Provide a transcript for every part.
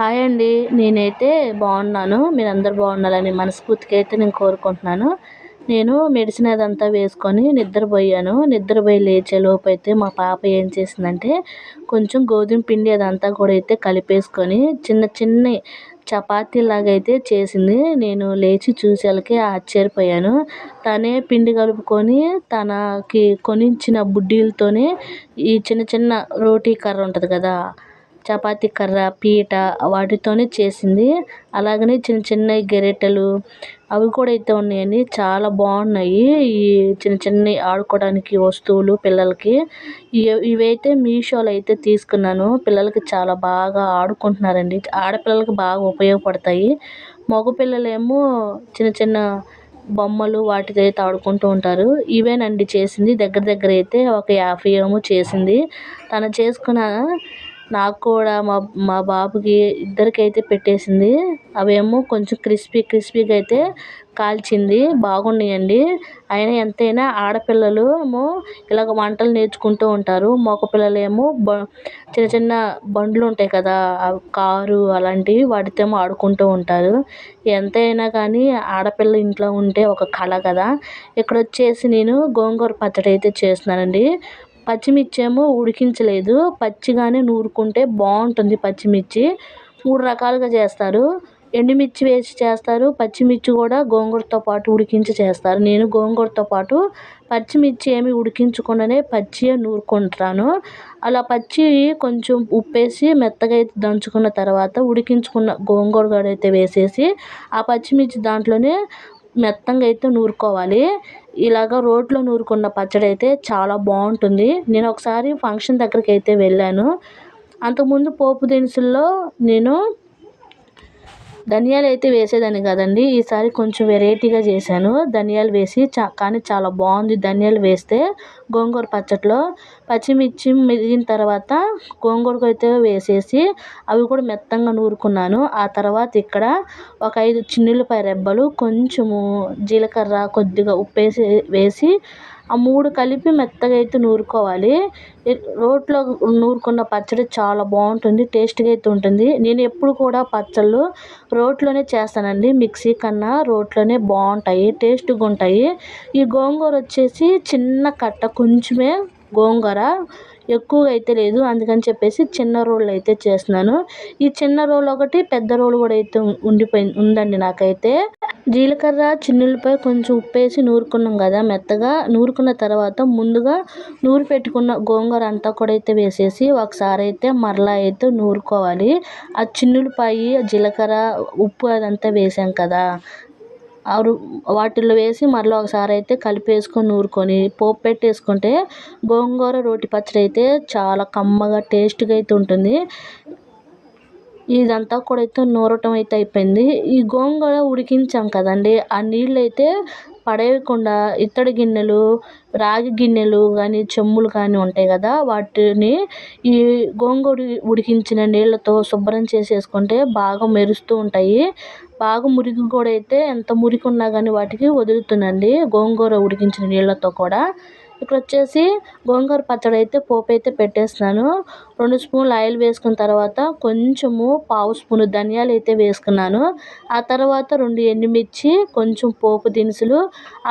Hi అండి. నేనైతే బాగున్నాను. మీరందరూ బాగుండాలని మనస్ఫూర్తిగా అయితే నేను కోరుకుంటున్నాను. నేను మెడిసిన్ అదంతా వేసుకొని నిద్రపోయాను. నిద్రపోయి లేచే లోపు అయితే మా పాప ఏం చేసిందంటే కొంచెం గోధుమ పిండి అదంతా కూడా అయితే కలిపేసుకొని చిన్న చిన్న చపాతీలాగా అయితే చేసింది. నేను లేచి చూసేలకి ఆశ్చర్యపోయాను. తనే పిండి కలుపుకొని తనకి కొనిచ్చిన బుడ్డీలతోనే ఈ చిన్న చిన్న రోటీ కర్ర ఉంటుంది కదా చపాతీ కర్ర పీట వాటితోనే చేసింది. అలాగనే చిన్న చిన్న గెరిటెలు అవి కూడా అయితే ఉన్నాయండి. చాలా బాగున్నాయి. ఈ చిన్న చిన్నవి ఆడుకోవడానికి వస్తువులు పిల్లలకి. ఇవైతే మీషోలో అయితే తీసుకున్నాను. పిల్లలకి చాలా బాగా ఆడుకుంటున్నారండి. ఆడపిల్లలకి బాగా ఉపయోగపడతాయి. మగపిల్లలేమో చిన్న చిన్న బొమ్మలు వాటితో అయితే ఆడుకుంటూ ఉంటారు. ఇవేనండి చేసింది. దగ్గర దగ్గర అయితే ఒక యాభై ఏమో చేసింది. తను చేసుకున్న నాకు కూడా మా మా బాబుకి ఇద్దరికైతే పెట్టేసింది. అవేమో కొంచెం క్రిస్పీ క్రిస్పీగా అయితే కాల్చింది. బాగున్నాయండి. అయినా ఎంతైనా ఆడపిల్లలు ఏమో ఇలాగ వంటలు నేర్చుకుంటూ ఉంటారు. మగ పిల్లలేమో బ చిన్న చిన్న బండ్లు ఉంటాయి కదా కారు అలాంటివి వాటితో ఏమో ఆడుకుంటూ ఉంటారు. ఎంతైనా కానీ ఆడపిల్ల ఇంట్లో ఉంటే ఒక కళ కదా. ఇక్కడ వచ్చేసి నేను గోంగూర పచ్చడి అయితే చేస్తున్నానండి. పచ్చిమిర్చి ఏమో ఉడికించలేదు. పచ్చిగానే నూరుకుంటే బాగుంటుంది పచ్చిమిర్చి. మూడు రకాలుగా చేస్తారు. ఎండుమిర్చి వేసి చేస్తారు. పచ్చిమిర్చి కూడా గోంగూరతో పాటు ఉడికించి చేస్తారు. నేను గోంగూరతో పాటు పచ్చిమిర్చి ఏమి ఉడికించకుండానే పచ్చియే నూరుకుంటాను. అలా పచ్చి కొంచెం ఉప్పేసి మెత్తగా అయితే దంచుకున్న తర్వాత ఉడికించుకున్న గోంగూర కూడా అయితే వేసేసి ఆ పచ్చిమిర్చి దాంట్లోనే మెత్తంగా అయితే నూరుకోవాలి. ఇలాగ రోట్లో నూరుకున్న పచ్చడి అయితే చాలా బాగుంటుంది. నేను ఒకసారి ఫంక్షన్ దగ్గరికి అయితే వెళ్ళాను. అంతకుముందు పోపు దినుసుల్లో నేను ధనియాలు అయితే వేసేదాన్ని కదండి. ఈసారి కొంచెం వెరైటీగా చేశాను. ధనియాలు వేసి చా కానీ చాలా బాగుంది ధనియాలు వేస్తే. గోంగూర పచ్చట్లో పచ్చిమిర్చి మిగిన తర్వాత గోంగూరకు అయితే వేసేసి అవి కూడా మెత్తంగా నూరుకున్నాను. ఆ తర్వాత ఇక్కడ ఒక ఐదు చిన్నులపాయ రెబ్బలు కొంచెము జీలకర్ర కొద్దిగా ఉప్పేసి వేసి ఆ మూడు కలిపి మెత్తగా అయితే నూరుకోవాలి. రోట్లో నూరుకున్న పచ్చడి చాలా బాగుంటుంది టేస్ట్గా అయితే ఉంటుంది. నేను ఎప్పుడు కూడా పచ్చళ్ళు రోట్లోనే చేస్తానండి. మిక్సీ కన్నా రోట్లోనే బాగుంటాయి టేస్ట్గా ఉంటాయి. ఈ గోంగూర వచ్చేసి చిన్న కట్ట కొంచెమే గోంగూర. ఎక్కువగా అయితే లేదు. అందుకని చెప్పేసి చిన్న రోళ్ళు అయితే చేస్తున్నాను. ఈ చిన్న రోల్ ఒకటి పెద్ద రోల్ కూడా అయితే ఉండిపోయింది ఉందండి నాకైతే. జీలకర్ర చిన్నులపై కొంచెం ఉప్పేసి నూరుకున్నాం కదా మెత్తగా. నూరుకున్న తర్వాత ముందుగా నూరు పెట్టుకున్న గోంగూర అంతా కూడా అయితే వేసేసి ఒకసారి అయితే మరలా అయితే నూరుకోవాలి. ఆ చిన్నులపాయి జీలకర్ర ఉప్పు అదంతా వేసాం కదా. వాటిల్లో వేసి మరలా ఒకసారి అయితే కలిపేసుకొని నూరుకొని పోపు పెట్టేసుకుంటే గోంగూర రోటి పచ్చడి అయితే చాలా కమ్మగా టేస్ట్గా అయితే ఉంటుంది. ఇదంతా కూడా అయితే నూరటం అయితే అయిపోయింది. ఈ గోంగూర ఉడికించాం కదండి ఆ నీళ్ళు అయితే పడేయకుండా ఇత్తడి గిన్నెలు రాగి గిన్నెలు కానీ చెమ్ములు కానీ ఉంటాయి కదా వాటిని ఈ గోంగూర ఉడికించిన నీళ్ళతో శుభ్రం చేసేసుకుంటే బాగా మెరుస్తూ ఉంటాయి. బాగా మురికి కూడా అయితే ఎంత మురికి ఉన్నా కానీ వాటికి వదులుతుందండి గోంగూర ఉడికించిన నీళ్ళతో కూడా. ఇక్కడ వచ్చేసి గోంగూర పచ్చడి అయితే పోపు అయితే పెట్టేస్తున్నాను. రెండు స్పూన్లు ఆయిల్ వేసుకున్న తర్వాత కొంచెము పావు స్పూను ధనియాలు అయితే వేసుకున్నాను. ఆ తర్వాత రెండు ఎండుమిర్చి కొంచెం పోపు దినుసులు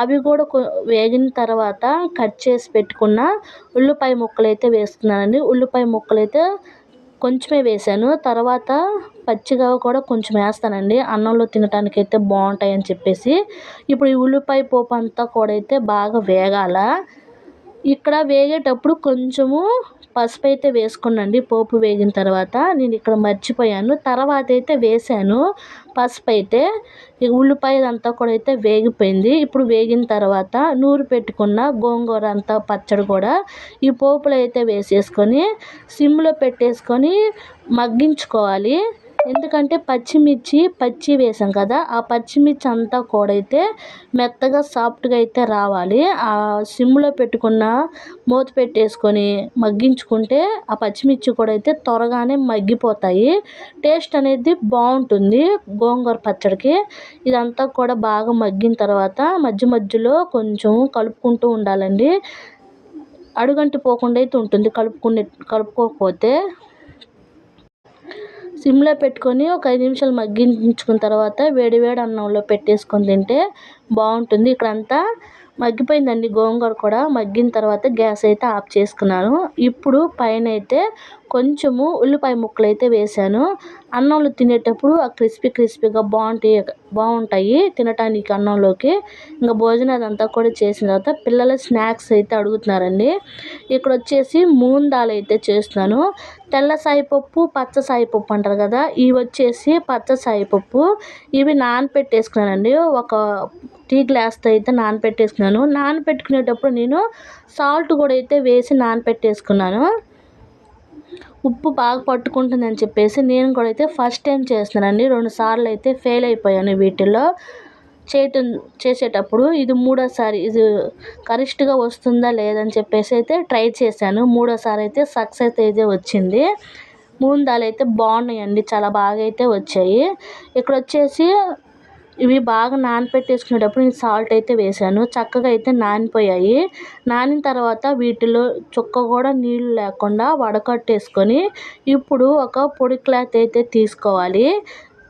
అవి కూడా వేగిన తర్వాత కట్ చేసి పెట్టుకున్న ఉల్లిపాయ ముక్కలు అయితే వేసుకున్నానండి ఉల్లిపాయ ముక్కలు అయితే కొంచెమే వేసాను. తర్వాత పచ్చిగా కూడా కొంచెం వేస్తానండి. అన్నంలో తినడానికి అయితే బాగుంటాయని చెప్పేసి. ఇప్పుడు ఈ ఉల్లిపాయ పోపు అంతా కూడా అయితే బాగా వేగాల. ఇక్కడ వేగేటప్పుడు కొంచెము పసుపు అయితే వేసుకున్నాండి పోపు వేగిన తర్వాత నేను ఇక్కడ మర్చిపోయాను. తర్వాత అయితే వేసాను పసుపు అయితే ఉల్లిపాయ అంతా కూడా అయితే వేగిపోయింది. ఇప్పుడు వేగిన తర్వాత నూరు పెట్టుకున్న గోంగూర అంతా పచ్చడి కూడా ఈ పోపులో అయితే వేసేసుకొని సిమ్లో పెట్టేసుకొని మగ్గించుకోవాలి. ఎందుకంటే పచ్చిమిర్చి పచ్చి వేసాం కదా ఆ పచ్చిమిర్చి అంతా కూడా అయితే మెత్తగా సాఫ్ట్గా అయితే రావాలి. ఆ సిమ్లో పెట్టుకున్న మూత పెట్టేసుకొని మగ్గించుకుంటే ఆ పచ్చిమిర్చి కూడా అయితే త్వరగానే మగ్గిపోతాయి. టేస్ట్ అనేది బాగుంటుంది గోంగూర పచ్చడికి. ఇదంతా కూడా బాగా మగ్గిన తర్వాత మధ్య మధ్యలో కొంచెం కలుపుకుంటూ ఉండాలండి. అడుగంటి పోకుండా అయితే ఉంటుంది. కలుపుకునే కలుపుకోకపోతే సిమ్లో పెట్టుకొని ఒక ఐదు నిమిషాలు మగ్గించుకున్న తర్వాత వేడివేడి అన్నంలో పెట్టేసుకొని తింటే బాగుంటుంది. ఇక్కడంతా మగ్గిపోయిందండి గోంగూర కూడా. మగ్గిన తర్వాత గ్యాస్ అయితే ఆఫ్ చేసుకున్నాను. ఇప్పుడు పైన అయితే కొంచెము ఉల్లిపాయ ముక్కలు అయితే వేసాను అన్నంలో తినేటప్పుడు ఆ క్రిస్పీ క్రిస్పీగా బాగుంటాయి బాగుంటాయి తినటానికి అన్నంలోకి. ఇంకా భోజనం అదంతా కూడా చేసిన తర్వాత పిల్లలు స్నాక్స్ అయితే అడుగుతున్నారండి. ఇక్కడ వచ్చేసి మూందాలు అయితే చేస్తున్నాను. తెల్ల సాయిపప్పు పచ్చ సాయిపప్పు అంటారు కదా ఇవి వచ్చేసి పచ్చ సాయిపప్పు. ఇవి నానపెట్టేసుకున్నానండి. ఒక టీ గ్లాస్తో అయితే నానపెట్టేసుకున్నాను. నానపెట్టుకునేటప్పుడు నేను సాల్ట్ కూడా అయితే వేసి నానపెట్టేసుకున్నాను. ఉప్పు బాగా పట్టుకుంటుందని చెప్పేసి నేను కూడా అయితే ఫస్ట్ టైం చేస్తున్నానండి. రెండు సార్లు అయితే ఫెయిల్ అయిపోయాను వీటిల్లో. చేయటం చేసేటప్పుడు ఇది మూడోసారి ఇది కరెక్ట్గా వస్తుందా లేదని చెప్పేసి అయితే ట్రై చేశాను. మూడోసారి అయితే సక్సెస్ అయితే వచ్చింది. మూందాలు అయితే బాగున్నాయండి చాలా బాగా అయితే వచ్చాయి. ఇక్కడ వచ్చేసి ఇవి బాగా నానపెట్టేసుకునేటప్పుడు నేను సాల్ట్ అయితే వేసాను. చక్కగా అయితే నానిపోయాయి. నానిన తర్వాత వీటిలో చుక్క కూడా నీళ్ళు లేకుండా వడకట్టేసుకొని ఇప్పుడు ఒక పొడి క్లాత్ అయితే తీసుకోవాలి.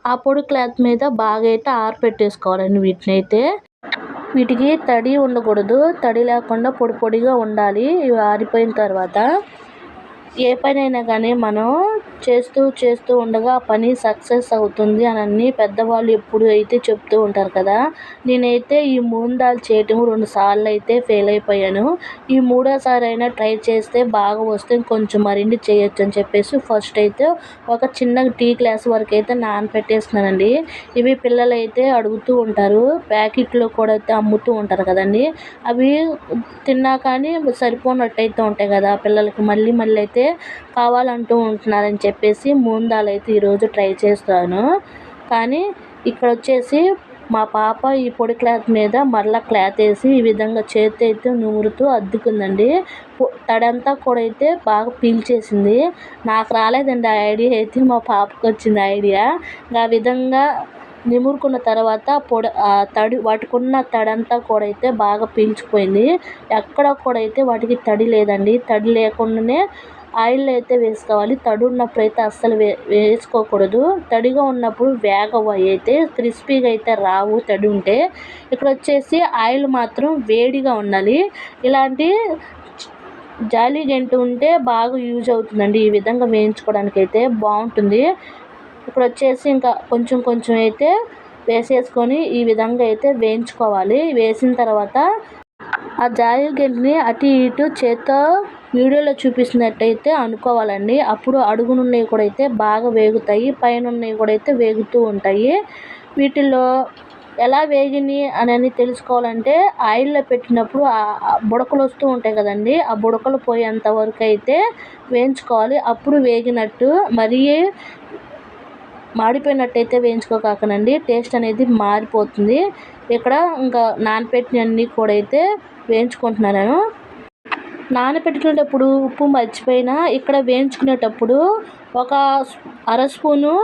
ఆ పొడి క్లాత్ మీద బాగా అయితే ఆరపెట్టేసుకోవాలండి వీటిని అయితే. వీటికి తడి ఉండకూడదు. తడి లేకుండా పొడి పొడిగా ఉండాలి. ఇవి ఆరిపోయిన తర్వాత ఏ పనైనా కానీ మనం చేస్తూ చేస్తూ ఉండగా ఆ పని సక్సెస్ అవుతుంది అని అన్ని పెద్దవాళ్ళు ఎప్పుడు అయితే చెప్తూ ఉంటారు కదా. నేనైతే ఈ మూందాలు చేయటం రెండు సార్లు అయితే ఫెయిల్ అయిపోయాను. ఈ మూడోసారి అయినా ట్రై చేస్తే బాగా వస్తే కొంచెం మరిన్ని చేయొచ్చు అని చెప్పేసి ఫస్ట్ అయితే ఒక చిన్న టీ గ్లాస్ వరకు అయితే నానపెట్టేస్తున్నానండి. ఇవి పిల్లలు అయితే అడుగుతూ ఉంటారు. ప్యాకెట్లో కూడా అయితే అమ్ముతూ ఉంటారు కదండి. అవి తిన్నా కానీ సరిపోనట్టు అయితే ఉంటాయి కదా పిల్లలకి. మళ్ళీ మళ్ళీ అయితే అయితే కావాలంటూ ఉంటున్నారని చెప్పేసి మూందాలు అయితే ఈరోజు ట్రై చేస్తాను. కానీ ఇక్కడ వచ్చేసి మా పాప ఈ పొడి క్లాత్ మీద మరలా క్లాత్ వేసి ఈ విధంగా చేతి అయితే నూరుతూ అద్దుకుందండి. తడంతా కూడా అయితే బాగా పీల్చేసింది. నాకు రాలేదండి ఆ ఐడియా అయితే మా పాపకు వచ్చింది ఐడియా. ఆ విధంగా నిమురుకున్న తర్వాత పొడి తడి వాటికున్న తడంతా కూడా అయితే బాగా పీల్చిపోయింది ఎక్కడ కూడా అయితే వాటికి తడి లేదండి. తడి లేకుండానే ఆయిల్ అయితే వేసుకోవాలి. తడి ఉన్నప్పుడు అయితే అస్సలు వే వేసుకోకూడదు. తడిగా ఉన్నప్పుడు వేగవు అయితే క్రిస్పీగా అయితే రావు తడి ఉంటే. ఇక్కడ వచ్చేసి ఆయిల్ మాత్రం వేడిగా ఉండాలి. ఇలాంటి జాలీ గంట ఉంటే బాగా యూజ్ అవుతుందండి. ఈ విధంగా వేయించుకోవడానికి అయితే బాగుంటుంది. ఇప్పుడు వచ్చేసి ఇంకా కొంచెం కొంచెం అయితే వేసేసుకొని ఈ విధంగా అయితే వేయించుకోవాలి. వేసిన తర్వాత ఆ జాయి గెంటిని అటు ఇటు చేత్తో వీడియోలో చూపిస్తున్నట్టయితే అనుకోవాలండి. అప్పుడు అడుగునున్నవి కూడా అయితే బాగా వేగుతాయి పైన ఉన్నవి కూడా అయితే వేగుతూ ఉంటాయి. వీటిల్లో ఎలా వేగిని అని తెలుసుకోవాలంటే ఆయిల్లో పెట్టినప్పుడు బుడకలు వస్తూ ఉంటాయి కదండి. ఆ బుడకలు పోయేంత వరకు అయితే వేయించుకోవాలి. అప్పుడు వేగినట్టు మరీ మాడిపోయినట్టయితే వేయించుకోకాకనండి. టేస్ట్ అనేది మారిపోతుంది. ఇక్కడ ఇంకా నానపెట్టినవన్నీ కూడా అయితే వేయించుకుంటున్నాను నానబెట్టుకునేటప్పుడు ఉప్పు మర్చిపోయినా ఇక్కడ వేయించుకునేటప్పుడు ఒక అర స్పూను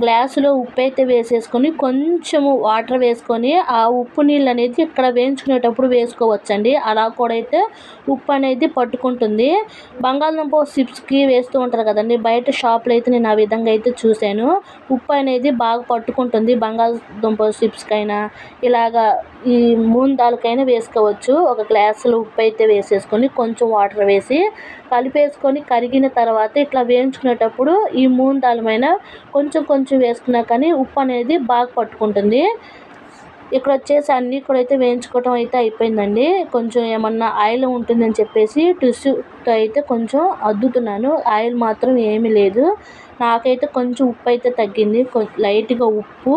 గ్లాసులో ఉప్పు అయితే వేసేసుకొని కొంచెము వాటర్ వేసుకొని ఆ ఉప్పు నీళ్ళు అనేది ఇక్కడ వేయించుకునేటప్పుడు వేసుకోవచ్చండి. అలా కూడా అయితే ఉప్పు అనేది పట్టుకుంటుంది. బంగాళదుంప చిప్స్కి వేస్తూ ఉంటారు కదండి. బయట షాప్లో అయితే నేను ఆ విధంగా అయితే చూశాను. ఉప్పు అనేది బాగా పట్టుకుంటుంది. బంగాళదుంప చిప్స్కైనా ఇలాగా ఈ మూన్ దాల్కైనా వేసుకోవచ్చు. ఒక గ్లాసులో ఉప్పు అయితే వేసేసుకొని కొంచెం వాటర్ వేసి కలిపేసుకొని కరిగిన తర్వాత ఇట్లా వేయించుకునేటప్పుడు ఈ మూన్ దాలమైన కొంచెం కొంచెం వేసుకున్నా కానీ ఉప్పు అనేది బాగా పట్టుకుంటుంది. ఇక్కడ వచ్చేసి అన్నీ కూడా అయితే వేయించుకోవటం అయితే అయిపోయిందండి. కొంచెం ఏమన్నా ఆయిల్ ఉంటుందని చెప్పేసి టిష్యూతో అయితే కొంచెం అద్దుతున్నాను. ఆయిల్ మాత్రం ఏమీ లేదు. నాకైతే కొంచెం ఉప్పు అయితే తగ్గింది. లైట్గా ఉప్పు.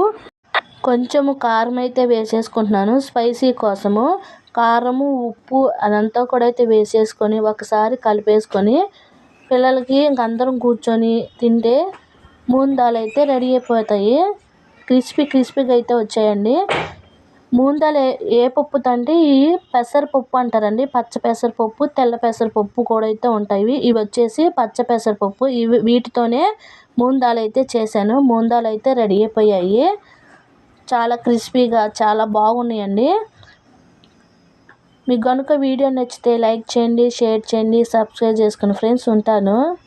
కొంచెము కారం అయితే వేసేసుకుంటున్నాను. స్పైసీ కోసము కారము ఉప్పు అదంతా కూడా అయితే వేసేసుకొని ఒకసారి కలిపేసుకొని పిల్లలకి ఇంక అందరం కూర్చొని తింటే మూందాలు అయితే రెడీ అయిపోతాయి. క్రిస్పీ క్రిస్పీగా అయితే వచ్చాయండి. మూందాలు ఏ పప్పు తంటే అంటే ఈ పెసరపప్పు అంటారండి. పచ్చ పెసరపప్పు తెల్ల పెసరపప్పు కూడా అయితే ఉంటాయి. ఇవి వచ్చేసి పచ్చ పెసరపప్పు. ఇవి వీటితోనే మూందాలు అయితే చేశాను. మూందాలు అయితే రెడీ అయిపోయాయి. చాలా క్రిస్పీగా చాలా బాగున్నాయండి. మీకు కనుక వీడియో నచ్చితే లైక్ చేయండి షేర్ చేయండి సబ్స్క్రైబ్ చేసుకుని ఫ్రెండ్స్ ఉంటాను.